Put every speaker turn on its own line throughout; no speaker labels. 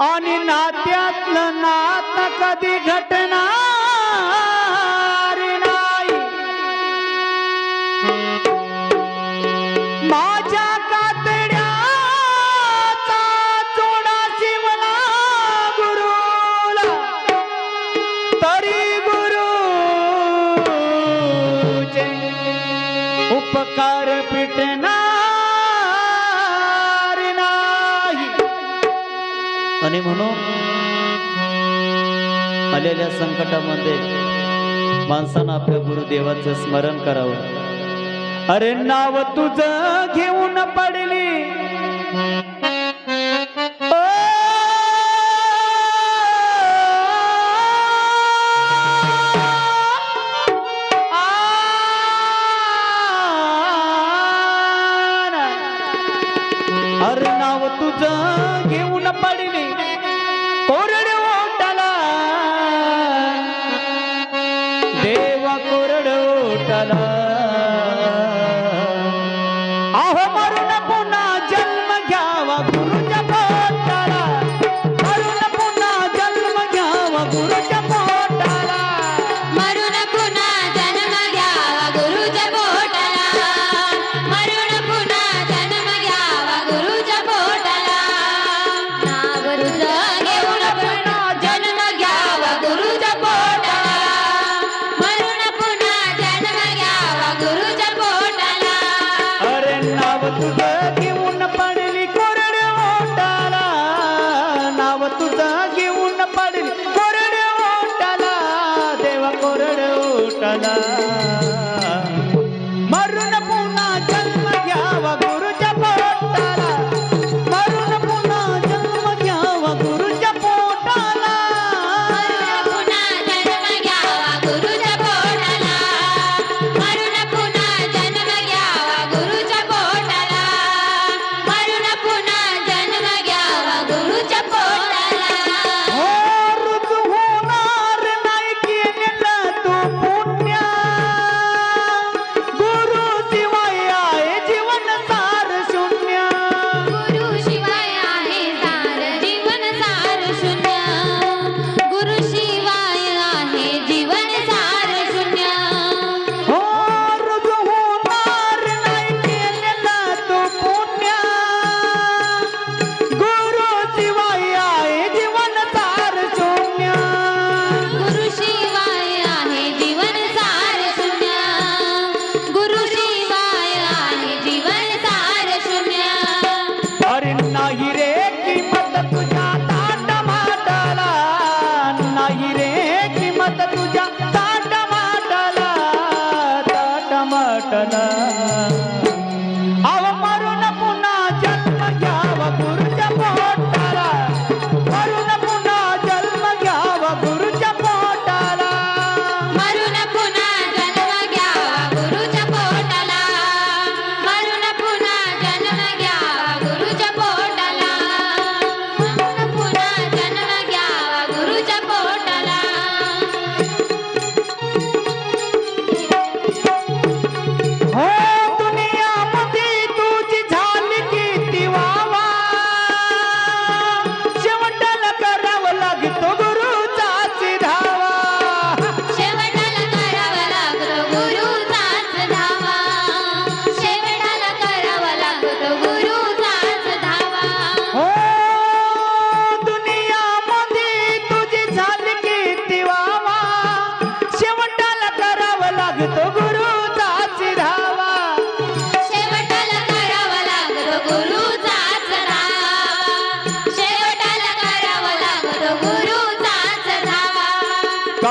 आणि नात्यातलं नात कधी घटना आणि म्हणून आलेल्या संकटामध्ये माणसानं आपल्या गुरुदेवाचं स्मरण करावं. अरे नाव तुझ घेऊन पडली.
कला ನಟನಾ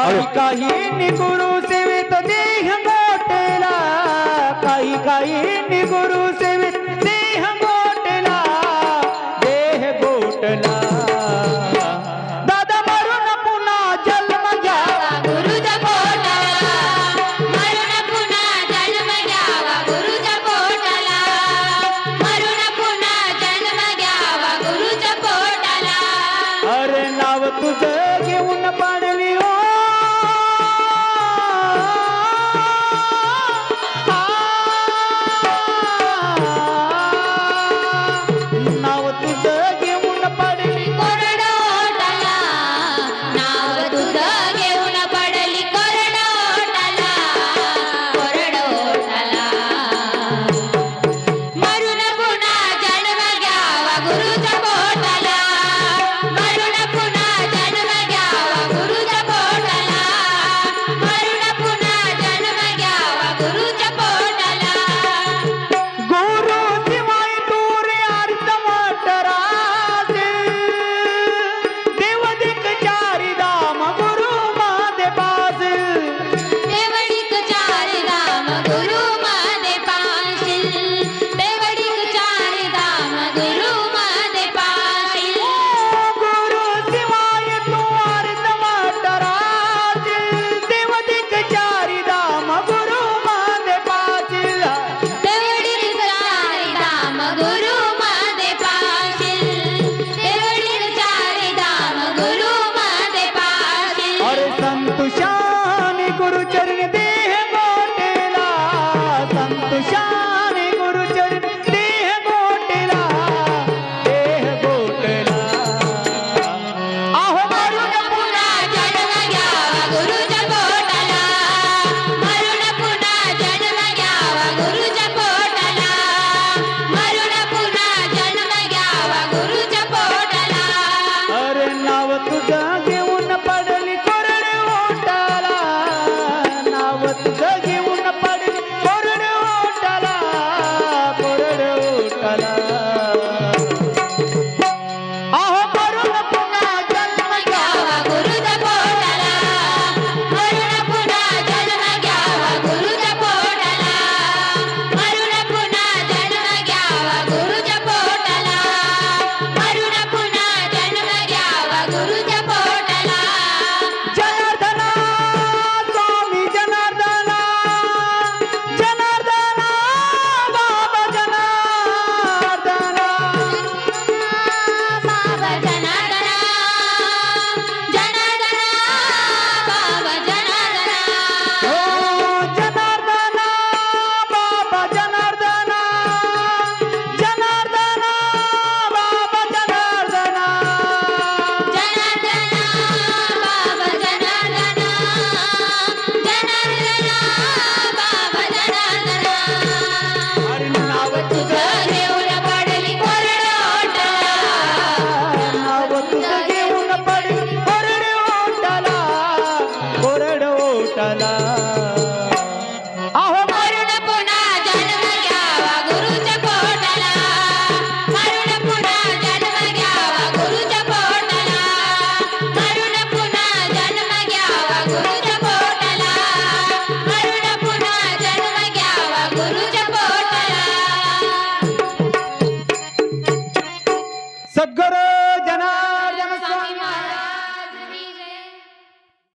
काही काही निगुरु सेवित देह गाठेला काही काही निगुरु सेवित